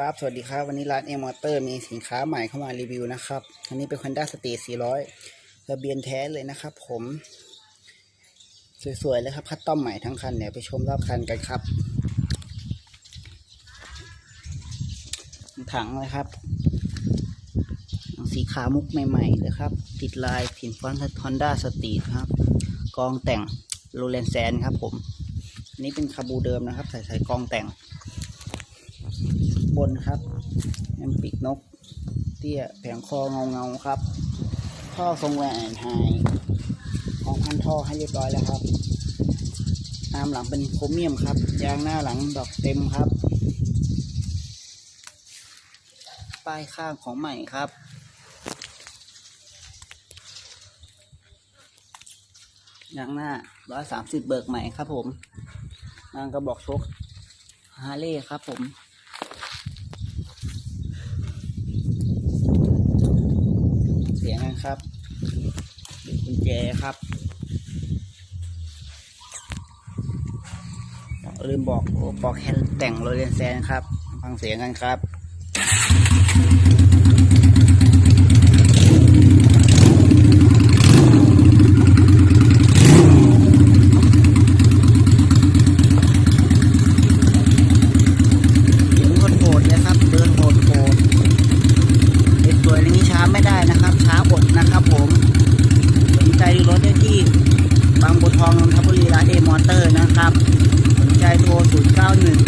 ครับ สวัสดีครับ วันนี้ร้านเอ็มอเตอร์มีสินค้าใหม่เข้ามารีวิวนะครับ อันนี้เป็น Honda s t a t 400ทะเบียนแท้เลยนะครับผม สวยๆเลยครับ คัดต้อมใหม่ทั้งคันเดี๋ยวไปชมรอบคันกันครับ ถังเลยครับ สีขาวมุกใหม่ๆเลยครับ ติดลายผินฟอนต์ฮอนด้าสตีทครับ กองแต่งโรเลนแซนครับผม อันนี้เป็นคาบูเดิมนะครับ ใส่ใส่กองแต่ง บนครับแอมปิกนก เตี้ยแผงคอเงาเงาครับ ท่อทรงแหวนไฮของพันท่อให้เรียบร้อยแล้วครับ ตามหลังเป็นโครเมียมครับ ยางหน้าหลังดอกเต็มครับ ป้ายข้างของใหม่ครับยางหน้า130เบิกใหม่ครับผมยางกระบอกชกฮาร์เลย์ครับผม เสียง นะครับกุญแจครับลืมบอกบอกแคนแต่งโรเลนแซนครับ ฟังเสียงกันครับ เสียงโหดๆเลยครับ เดินโหดๆ เด็กสวยอย่างนี้ช้าไม่ได้นะครับ ช้าอดนะครับผมสนใจดูรถได้ที่บางบัวทองนนทบุรีร้าน เตอร์นะครับ สนใจโทร 0 9 1